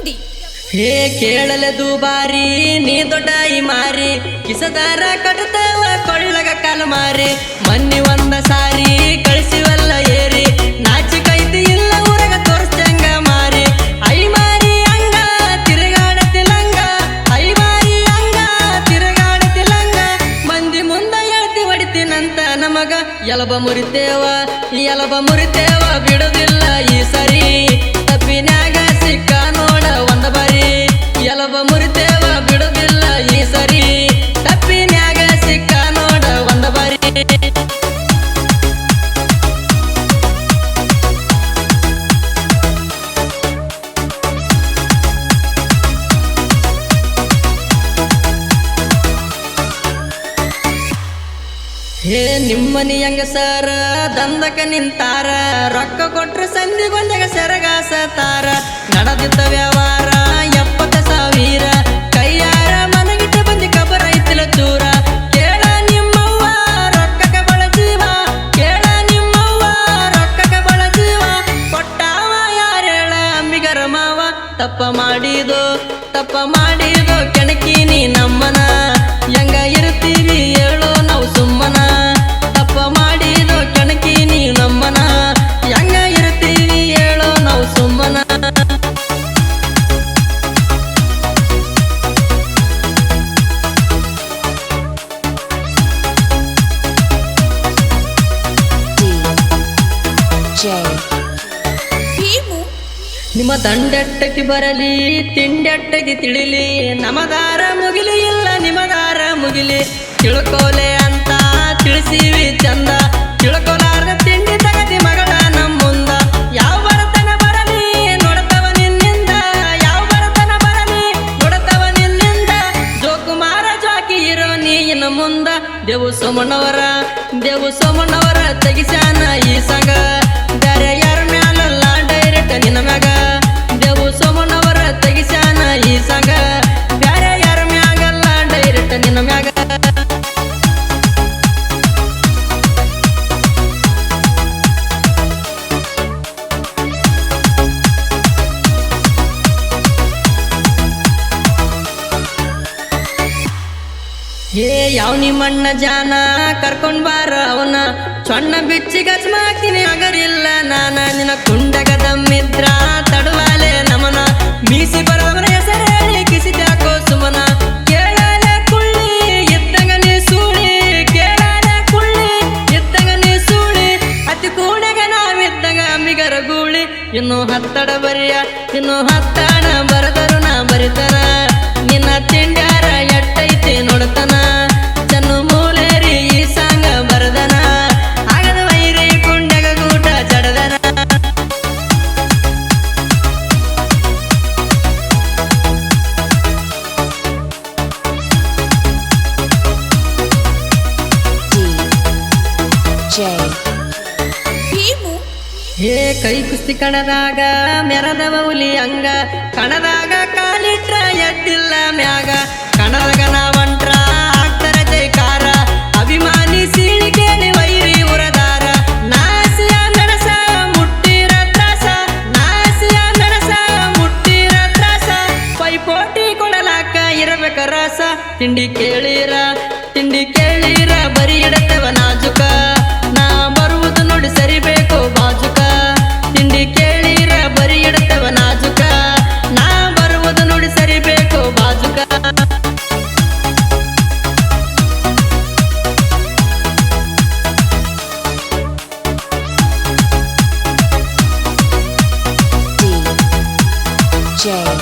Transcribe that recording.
ಕುಂಡಿ ಹೇ ಕೇಳಲೆ ದುಬಾರಿ, ನೀ ದೊಡ್ಡ ಮಾರಿ ಕಿಸದಾರ ಕಟ್ಟತವ ಕೊಳ್ಳಗ ಕಾಲು ಮಾರಿ. ಮನ್ನಿ ಒಂದ ಸಾರಿ, ಕಳಿಸಿವಲ್ಲ ಏರಿ, ನಾಚಿ ಕೈತಿ ಇಲ್ಲ ಊರಗ ತೋರಿಸ್ದಂಗ ಮಾರಿ. ಐ ಮಾರಿ ಅಂಗ ತಿರುಗಾಡ ತಿಲಂಗ ಐ ಮಾರಿ ಅಂಗ ತಿರುಗಾಡ ತಿಲಂಗ ಮಂದಿ ಮುಂದ ಹೇಳ್ತಿ ಹೊಡಿತೀನಂತ ನಮಗ ಎಲಬ ಮುರಿತೇವ ಎಲಬ ಮುರಿತೇವ, ಬಿಡುದಿಲ್ಲ. ಹೇ, ನಿಮ್ಮನಿ ಹೆಂಗಸರ ದಂದಕ ನಿಂತಾರ? ರೊಕ್ಕ ಕೊಟ್ರ ಸಂಧಿ ಬಂದಾಗ ಸೆರಗಾಸ ತಾರ. ನಡೆದಿದ್ದ ವ್ಯವಹಾರ, ಎಪ್ಪತ್ತ ಸಾವಿರ. ಕೈಯಾರ ಮನಗಿಟ್ಟ ಬಂದು ಕಬರ ಐತಿಲ ಚೂರ ಕೇಳ ನಿಮ್ಮವ್ವ ರೊಕ್ಕಕ ಬಳ ಜೀವ. ಕೇಳ ನಿಮ್ಮವ್ವ ರೊಕ್ಕಕ ಬಳ ಜೀವ. ಕೊಟ್ಟಾವ ಯಾರೇಳ ಅಂಬಿಗರ ಮಾವ, ತಪ್ಪ ಮಾಡಿದೋ, ತಪ್ಪ ನಿಮ್ಮ ದಂಡೆಟ್ಟಕ್ಕೆ ಬರಲಿ, ತಿಂಡೆಟ್ಟಗೆ ತಿಳಿಲಿ. ನಮಗಾರ ಮುಗಿಲಿ ಇಲ್ಲ, ನಿಮಗಾರ ಮುಗಿಲಿ. ತಿಳ್ಕೋಲೆ ಅಂತ ತಿಳಿಸಿವಿ ಚಂದ. ತಿಳ್ಕೊಲಾರ್ದ ತಿಂಡಿ ತಗದಿ ಮಗಳ ನಮ್ಮ ಮುಂದ ಯಾವ ಬರತನ ಬರಲಿ, ನೋಡತವ ನಿನ್ನಿಂದ. ಯಾವ ಬರತನ ಬರಲಿ, ನೋಡತವ ನಿನ್ನಿಂದ. ಜೋಕುಮಾರ ಜಾಕಿ ಇರೋ ನೀ ಇನ್ನು ಮುಂದ. ದೇವು ಸೋಮಣ್ಣವರ ದೇವು ಸೋಮಣ್ಣವರ ತೆಗಿಸಾನ ಈ ಸಂಗ ಏ ಯಾವ ನಿಮ್ಮಣ್ಣ ಜಾನ? ಕರ್ಕೊಂಡ್ ಬಾರ ಅವನ. ಸಣ್ಣ ಬಿಚ್ಚಿ ಗಚ್ಮಾಕ್ತೀನಿ ಅಗರಿಲ್ಲ ನಾನ. ನಿನ್ನ ಕುಂಡಗ ದಮ್ಮಿದ್ರ ತಡವಾಲೆ ನಮನ. ಮೀಸಿ ಬರೋವನ ಹೆಸರೇ ಹೇಳಿ ಕಿಸಿದ್ಯಾಕೋ ಸುಮನ. ಕೇಳಲೆ ಕುಳ್ಳಿ ಇದ್ದಂಗ ನೀ ಸೂಳಿ. ಕೇಳಲೆ ಕುಳ್ಳಿ ಇದ್ದಂಗ ನೀ ಸೂಳಿ. ಅತಿ ಕೂಡಗ ನಾವಿದ್ದಂಗ ಅಮ್ಮಿಗರ ಗೂಳಿ. ಇನ್ನು ಹತ್ತಡ ಬರಿಯ, ಇನ್ನು ಹತ್ತಡ ಬರದರು ನಾ ಬರಿತರ ನಿನ್ನ ತಿಂಡ್ಯಾರ ಹೇ ಕೈ ಕುಸ್ತಿ ಕಣದಾಗ ಮೆರದವ ಹುಲಿ ಹಂಗ. ಕಣದಾಗ ಕಾಲಿಟ್ರ ಎದ್ದಿಲ್ಲ ಮ್ಯಾಗ. ಕಣದಾಗ ನಾವಂಟ್ರ ಆಗ್ತರ ಜೈಕಾರ. ಅಭಿಮಾನಿ ಸೀಳಿ ಕೇಳಿ ವೈರಿ ಉರದಾರ. ನಾಸಿಯ ಮೆಣಸ ಮುಟ್ಟಿರ ತ್ರಾಸ. ನಾಸಿಯ ಮೆಣಸ ಮುಟ್ಟಿರ ತ್ರಾಸ. ಪೈಪೋಟಿ ಕೊಡಲಾಕ ಇರಬೇಕ ರಸ. ತಿಂಡಿ ಕೇಳಿರ ತಿಂಡಿ ಕೇಳಿರ, ಬರಿ ಇಡತವ ನಾಜುಕ. ನೋಡಿ ಸರಿಬೇಕು ಬಾಜುಕ ತಿಂಡಿ ಕೇಳಿರ ಬರಿ ಇಡತವ ನಾಜುಕ ನಾ ಬರುವುದು ನೋಡಿ ಸರಿಬೇಕು ಬಾಜುಕ D. J.